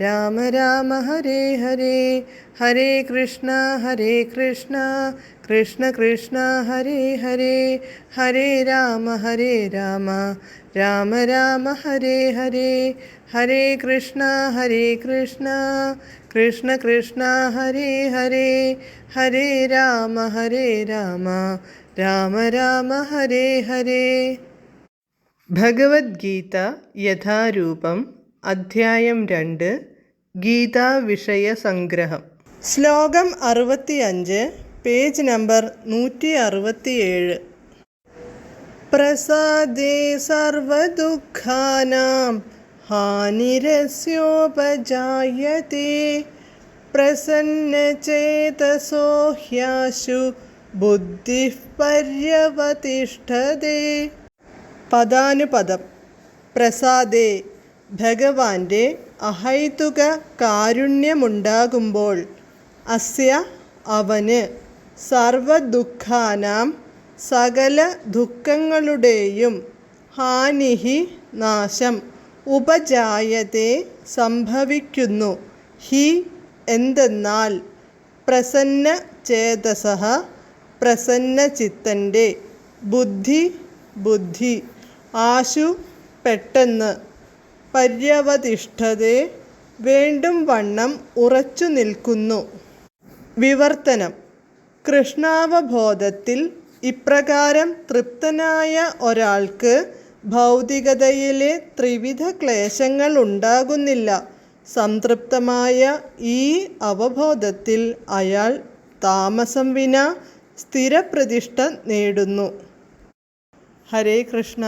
രാമ രാമ ഹരേ ഹരേ. ഹരേ കൃഷ്ണ ഹരേ കൃഷ്ണ. കൃഷ്ണ കൃഷ്ണ ഹരേ ഹരേ. ഹരേ രാമ ഹരേ രാമ. രാമ രാമ ഹരേ ഹരേ. ഹരേ കൃഷ്ണ ഹരേ കൃഷ്ണ. കൃഷ്ണ കൃഷ്ണ ഹരേ ഹരേ. ഹരേ രാമ ഹരേ രാമ. രാമ രാമ ഹരേ ഹരേ. ഭഗവത്ഗീത യഥാരൂപം അധ്യായം രണ്ട്. ഗീതാ വിഷയ സംഗ്രഹം ശ്ലോകം അറുപത്തിയഞ്ച് പേജ് നമ്പർ നൂറ്റി അറുപത്തിയേഴ് പ്രസാദേ സർവദുഃഖാനാം ഹാനിരസ്യോപജായത്തെ പ്രസന്നചേതസോ ഹ്യാശു ബുദ്ധി പര്യവതിഷ്ഠതേ. പദാനുപദം. പ്രസാദേ ഭഗവാന്റെ അഹൈതുക കാരുണ്യമുണ്ടാകുമ്പോൾ അസ്യ അവന് സർവദുഃഖാനാം സകല ദുഃഖങ്ങളുടെയും ഹാനിഹി നാശം ഉപജായത്തെ സംഭവിക്കുന്നു. ഹി എന്തെന്നാൽ പ്രസന്ന ചേതസ പ്രസന്ന ചിത്തന്റെ ബുദ്ധി ബുദ്ധി ആശു പെട്ടെന്ന് പര്യവതിഷ്ഠതേ വേണ്ടും വണ്ണം ഉറച്ചു നിൽക്കുന്നു. വിവർത്തനം. കൃഷ്ണാവബോധത്തിൽ ഇപ്രകാരം തൃപ്തനായ ഒരാൾക്ക് ഭൗതികതയിലെ ത്രിവിധ ക്ലേശങ്ങൾ ഉണ്ടാകുന്നില്ല. സംതൃപ്തമായ ഈ അവബോധത്തിൽ അയാൾ താമസം വിന സ്ഥിരപ്രതിഷ്ഠ നേടുന്നു. ഹരേ കൃഷ്ണ.